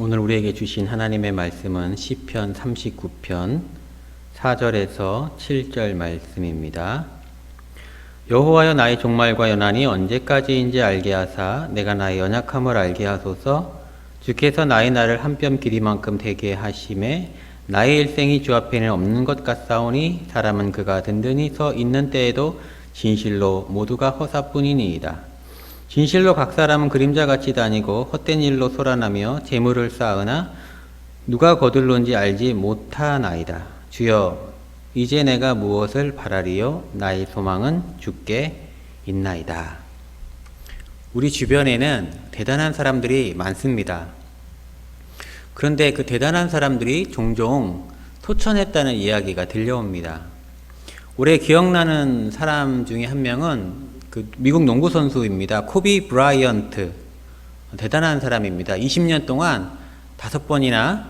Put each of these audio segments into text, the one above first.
오늘 우리에게 주신 하나님의 말씀은 시편 39편 4절에서 7절 말씀입니다. 여호와여 나의 종말과 연한이 언제까지인지 알게 하사 내가 나의 연약함을 알게 하소서 주께서 나의 날을 한뼘 길이만큼 되게 하심에 나의 일생이 주 앞에는 없는 것 같사오니 사람은 그가 든든히 서 있는 때에도 진실로 모두가 허사뿐이니이다. 진실로 각 사람은 그림자같이 다니고 헛된 일로 소란하며 재물을 쌓으나 누가 거둘론지 알지 못하나이다. 주여 이제 내가 무엇을 바라리요 나의 소망은 주께 있나이다. 우리 주변에는 대단한 사람들이 많습니다. 그런데 그 대단한 사람들이 종종 토천했다는 이야기가 들려옵니다. 올해 기억나는 사람 중에 한 명은 그 미국 농구 선수입니다. 코비 브라이언트. 대단한 사람입니다. 20년 동안 다섯 번이나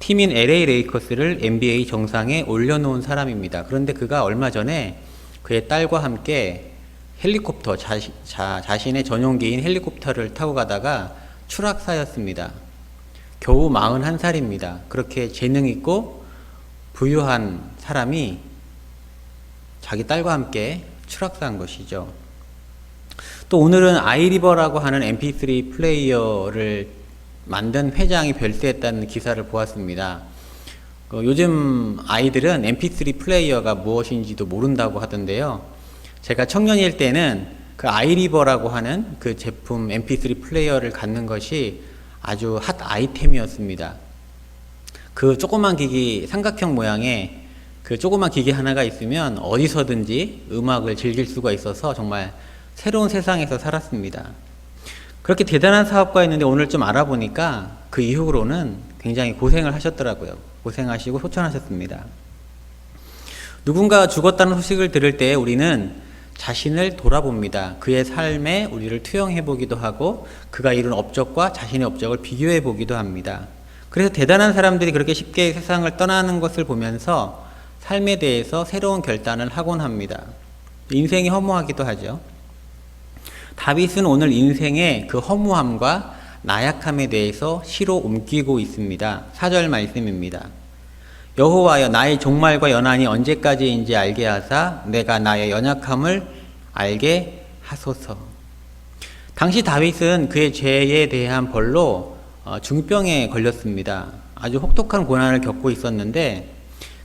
팀인 LA 레이커스를 NBA 정상에 올려놓은 사람입니다. 그런데 그가 얼마 전에 그의 딸과 함께 헬리콥터, 자, 자, 자신의 전용기인 헬리콥터를 타고 가다가 추락사였습니다. 겨우 41살입니다. 그렇게 재능 있고 부유한 사람이 자기 딸과 함께 추락사한 것이죠. 또 오늘은 아이리버라고 하는 mp3 플레이어를 만든 회장이 별세했다는 기사를 보았습니다. 그 요즘 아이들은 mp3 플레이어가 무엇인지도 모른다고 하던데요. 제가 청년일 때는 그 아이리버라고 하는 그 제품 mp3 플레이어를 갖는 것이 아주 핫 아이템이었습니다. 그 조그만 기기 삼각형 모양의 그 조그만 기기 하나가 있으면 어디서든지 음악을 즐길 수가 있어서 정말 새로운 세상에서 살았습니다. 그렇게 대단한 사업가였는데 오늘 좀 알아보니까 그 이후로는 굉장히 고생을 하셨더라고요. 고생하시고 소천하셨습니다. 누군가 죽었다는 소식을 들을 때 우리는 자신을 돌아봅니다. 그의 삶에 우리를 투영해 보기도 하고 그가 이룬 업적과 자신의 업적을 비교해 보기도 합니다. 그래서 대단한 사람들이 그렇게 쉽게 세상을 떠나는 것을 보면서 삶에 대해서 새로운 결단을 하곤 합니다. 인생이 허무하기도 하죠. 다윗은 오늘 인생의 그 허무함과 나약함에 대해서 시로 옮기고 있습니다. 4절 말씀입니다. 여호와여 나의 종말과 연한이 언제까지인지 알게 하사 내가 나의 연약함을 알게 하소서. 당시 다윗은 그의 죄에 대한 벌로 어, 중병에 걸렸습니다. 아주 혹독한 고난을 겪고 있었는데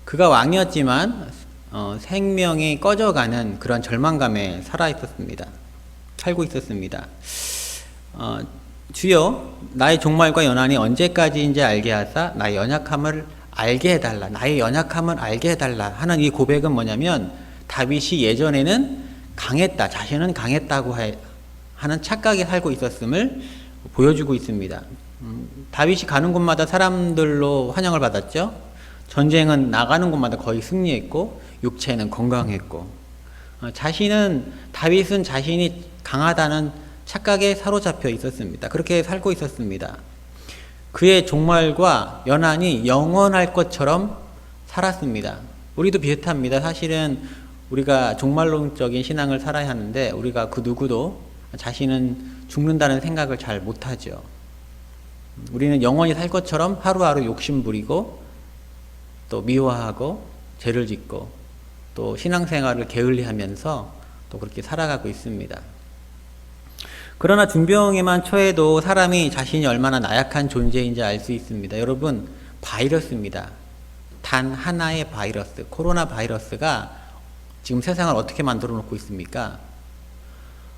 그가 왕이었지만 어, 생명이 꺼져가는 그런 절망감에 살아 있었습니다. 살고 있었습니다. 어, 주여 나의 종말과 연한이 언제까지인지 알게 하사 나의 연약함을 알게 해달라 나의 연약함을 알게 해달라 하는 이 고백은 뭐냐면 다윗이 예전에는 강했다 자신은 강했다고 하는 착각에 살고 있었음을 보여주고 있습니다. 음, 다윗이 가는 곳마다 사람들로 환영을 받았죠. 전쟁은 나가는 곳마다 거의 승리했고 육체는 건강했고 어, 자신은 다윗은 자신이 강하다는 착각에 사로잡혀 있었습니다. 그렇게 살고 있었습니다. 그의 종말과 연한이 영원할 것처럼 살았습니다. 우리도 비슷합니다. 사실은 우리가 종말론적인 신앙을 살아야 하는데 우리가 그 누구도 자신은 죽는다는 생각을 잘 못하죠. 우리는 영원히 살 것처럼 하루하루 욕심 부리고 또 미워하고 죄를 짓고 또 신앙생활을 게을리하면서 또 그렇게 살아가고 있습니다. 그러나 중병에만 처해도 사람이 자신이 얼마나 나약한 존재인지 알 수 있습니다. 여러분, 바이러스입니다. 단 하나의 바이러스, 코로나 바이러스가 지금 세상을 어떻게 만들어 놓고 있습니까?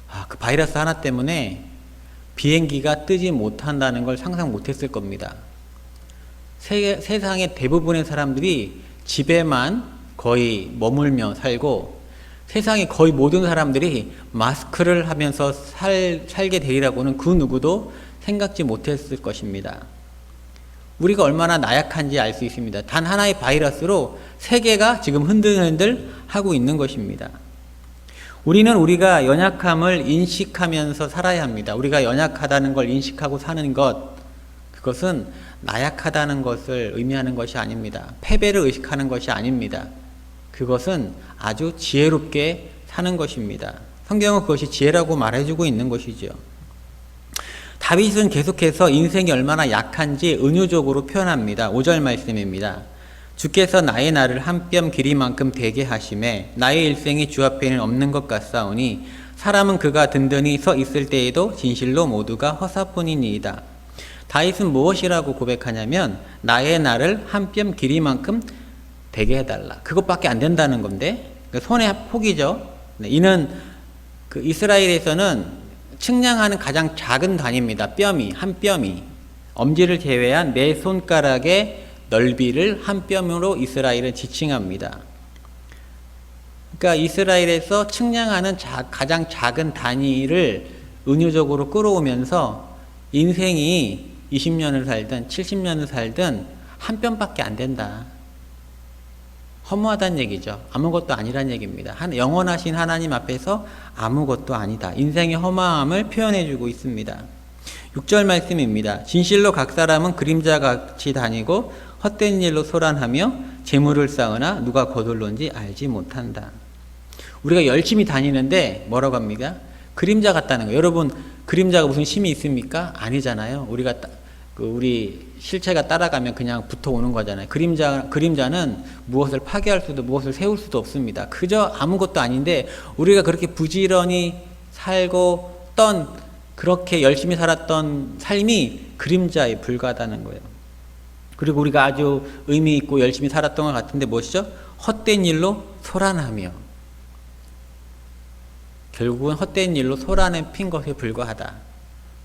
아, 그 바이러스 하나 때문에 비행기가 뜨지 못한다는 걸 상상 못 했을 겁니다. 세, 세상의 대부분의 사람들이 집에만 거의 머물며 살고 세상의 거의 모든 사람들이 마스크를 하면서 살, 살게 되리라고는 그 누구도 생각지 못했을 것입니다. 우리가 얼마나 나약한지 알 수 있습니다. 단 하나의 바이러스로 세계가 지금 흔들흔들 하고 있는 것입니다. 우리는 우리가 연약함을 인식하면서 살아야 합니다. 우리가 연약하다는 걸 인식하고 사는 것, 그것은 나약하다는 것을 의미하는 것이 아닙니다. 패배를 의식하는 것이 아닙니다. 그것은 아주 지혜롭게 사는 것입니다. 성경은 그것이 지혜라고 말해주고 있는 것이죠. 다윗은 계속해서 인생이 얼마나 약한지 은유적으로 표현합니다. 5절 말씀입니다. 주께서 나의 날을 한뼘 길이만큼 되게 하심에 나의 일생이 주 앞에는 없는 것 같사오니 사람은 그가 든든히 서 있을 때에도 진실로 모두가 허사뿐이니이다. 다윗은 무엇이라고 고백하냐면 나의 날을 한뼘 길이만큼 되게 해달라. 그것밖에 안 된다는 건데 그 손의 폭이죠. 네, 이는 그 이스라엘에서는 측량하는 가장 작은 단위입니다. 뼘이 한 뼘이 엄지를 제외한 내 손가락의 넓이를 한 뼘으로 이스라엘은 지칭합니다. 그러니까 이스라엘에서 측량하는 자, 가장 작은 단위를 은유적으로 끌어오면서 인생이 20년을 살든 70년을 살든 한 뼘밖에 안 된다. 허무하다는 얘기죠. 아무것도 아니란 얘기입니다. 한, 영원하신 하나님 앞에서 아무것도 아니다. 인생의 허무함을 표현해주고 있습니다. 6절 말씀입니다. 진실로 각 사람은 그림자 같이 다니고 헛된 일로 소란하며 재물을 쌓으나 누가 거둘론지 알지 못한다. 우리가 열심히 다니는데 뭐라고 합니까? 그림자 같다는 거. 여러분 그림자가 무슨 힘이 있습니까? 아니잖아요. 우리가 따, 그 우리 실체가 따라가면 그냥 붙어오는 거잖아요. 그림자 그림자는 무엇을 파괴할 수도 무엇을 세울 수도 없습니다. 그저 아무것도 아닌데 우리가 그렇게 부지런히 살고 떤 그렇게 열심히 살았던 삶이 그림자에 불과하다는 거예요. 그리고 우리가 아주 의미 있고 열심히 살았던 것 같은데 무엇이죠? 헛된 일로 소란하며 결국은 헛된 일로 소란에 핀 것에 불과하다.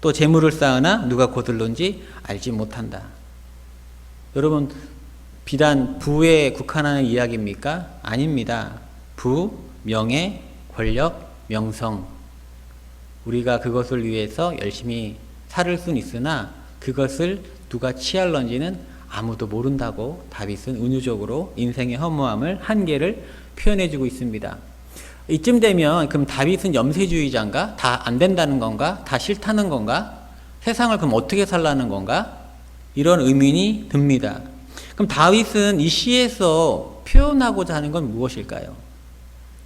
또 재물을 쌓으나 누가 거둘런지 알지 못한다. 여러분 비단 부에 국한하는 이야기입니까? 아닙니다. 부, 명예, 권력, 명성. 우리가 그것을 위해서 열심히 살을 수는 있으나 그것을 누가 취할런지는 아무도 모른다고 다윗은 은유적으로 인생의 허무함을 한계를 표현해주고 있습니다. 이쯤 되면 그럼 다윗은 염세주의자인가? 다 안 된다는 건가? 다 싫다는 건가? 세상을 그럼 어떻게 살라는 건가? 이런 의문이 듭니다. 그럼 다윗은 이 시에서 표현하고자 하는 건 무엇일까요?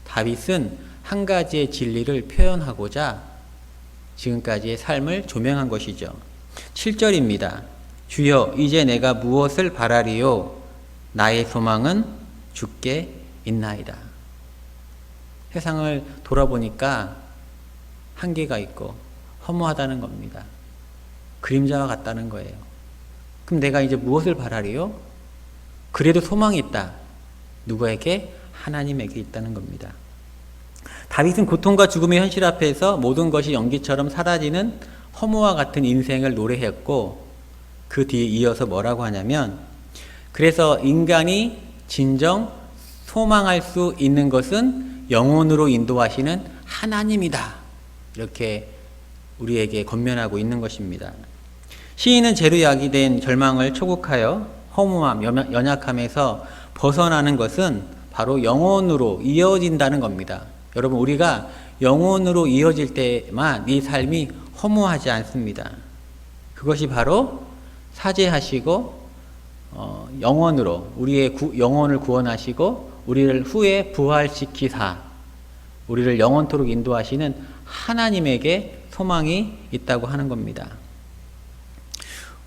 다윗은 한 가지의 진리를 표현하고자 지금까지의 삶을 조명한 것이죠. 7절입니다. 주여, 이제 내가 무엇을 바라리요? 나의 소망은 주께 있나이다. 세상을 돌아보니까 한계가 있고 허무하다는 겁니다. 그림자와 같다는 거예요. 그럼 내가 이제 무엇을 바라리요? 그래도 소망이 있다. 누구에게? 하나님에게 있다는 겁니다. 다윗은 고통과 죽음의 현실 앞에서 모든 것이 연기처럼 사라지는 허무와 같은 인생을 노래했고 그 뒤에 이어서 뭐라고 하냐면 그래서 인간이 진정 소망할 수 있는 것은 영혼으로 인도하시는 하나님이다. 이렇게 우리에게 건면하고 있는 것입니다. 시인은 죄로 야기된 절망을 초국하여 허무함, 연약함에서 벗어나는 것은 바로 영혼으로 이어진다는 겁니다. 여러분, 우리가 영혼으로 이어질 때만 이 삶이 허무하지 않습니다. 그것이 바로 사죄하시고 어, 영원으로 우리의 구, 영혼을 구원하시고 우리를 후에 부활시키사 우리를 영원토록 인도하시는 하나님에게 소망이 있다고 하는 겁니다.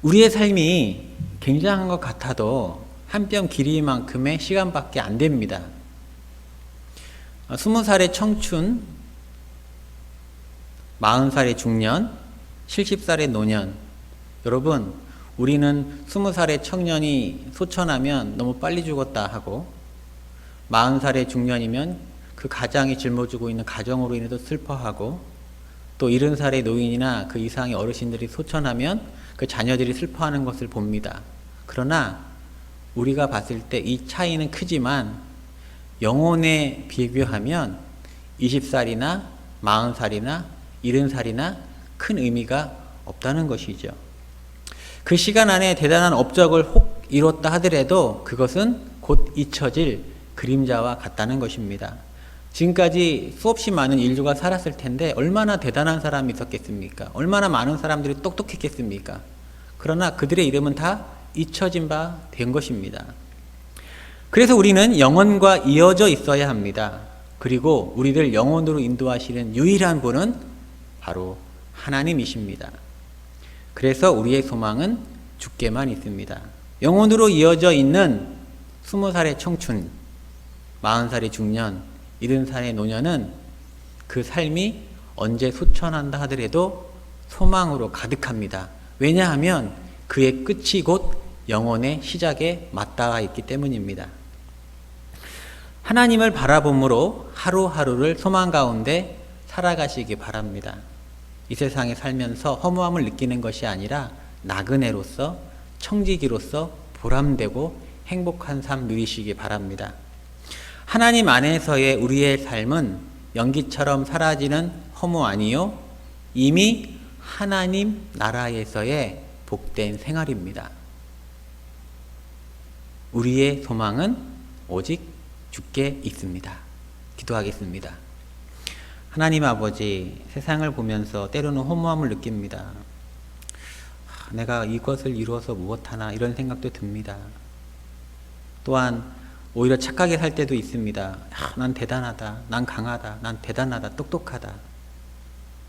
우리의 삶이 굉장한 것 같아도 한 뼘 길이만큼의 시간밖에 안 됩니다. 어, 스무 살의 청춘, 마흔 살의 중년, 칠십 살의 노년. 여러분, 우리는 스무 살의 청년이 소천하면 너무 빨리 죽었다 하고, 마흔 살의 중년이면 그 가장이 짊어지고 있는 가정으로 인해서 슬퍼하고, 또 일흔 살의 노인이나 그 이상의 어르신들이 소천하면 그 자녀들이 슬퍼하는 것을 봅니다. 그러나 우리가 봤을 때 이 차이는 크지만 영혼에 비교하면 20살이나 40살이나 70살이나 큰 의미가 없다는 것이죠. 그 시간 안에 대단한 업적을 혹 이뤘다 하더라도 그것은 곧 잊혀질 그림자와 같다는 것입니다. 지금까지 수없이 많은 인류가 살았을 텐데 얼마나 대단한 사람이 있었겠습니까? 얼마나 많은 사람들이 똑똑했겠습니까? 그러나 그들의 이름은 다 잊혀진 바 된 것입니다. 그래서 우리는 영혼과 이어져 있어야 합니다. 그리고 우리를 영혼으로 인도하시는 유일한 분은 바로 하나님이십니다. 그래서 우리의 소망은 죽게만 있습니다. 영혼으로 이어져 있는 스무 살의 청춘, 마흔 살의 중년, 일흔 살의 노년은 그 삶이 언제 소천한다 하더라도 소망으로 가득합니다. 왜냐하면 그의 끝이 곧 영혼의 시작에 맞닿아 있기 때문입니다. 하나님을 바라봄으로 하루하루를 소망 가운데 살아가시기 바랍니다. 이 세상에 살면서 허무함을 느끼는 것이 아니라 나그네로서 청지기로서 보람되고 행복한 삶 누리시기 바랍니다. 하나님 안에서의 우리의 삶은 연기처럼 사라지는 허무 아니요 이미 하나님 나라에서의 복된 생활입니다. 우리의 소망은 오직 주께 있습니다. 기도하겠습니다. 하나님 아버지, 세상을 보면서 때로는 허무함을 느낍니다. 아, 내가 이것을 이루어서 무엇하나 이런 생각도 듭니다. 또한 오히려 착하게 살 때도 있습니다. 아, 난 대단하다. 난 강하다. 난 대단하다. 똑똑하다.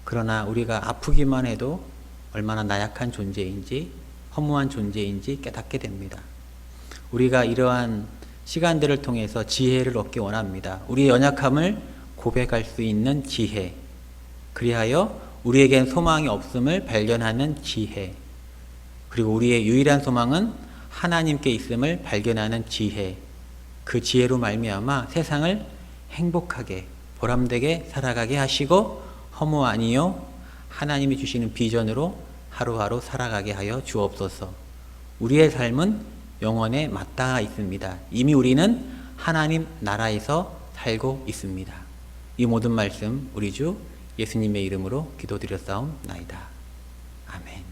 그러나 우리가 아프기만 해도 얼마나 나약한 존재인지 허무한 존재인지 깨닫게 됩니다. 우리가 이러한 시간들을 통해서 지혜를 얻기 원합니다. 우리의 연약함을 고백할 수 있는 지혜. 그리하여 우리에겐 소망이 없음을 발견하는 지혜. 그리고 우리의 유일한 소망은 하나님께 있음을 발견하는 지혜. 그 지혜로 말미암아 세상을 행복하게 보람되게 살아가게 하시고 허무 아니요 하나님이 주시는 비전으로 하루하루 살아가게 하여 주옵소서. 우리의 삶은 영원에 맞닿아 있습니다. 이미 우리는 하나님 나라에서 살고 있습니다. 이 모든 말씀 우리 주 예수님의 이름으로 기도드렸사옵나이다. 아멘.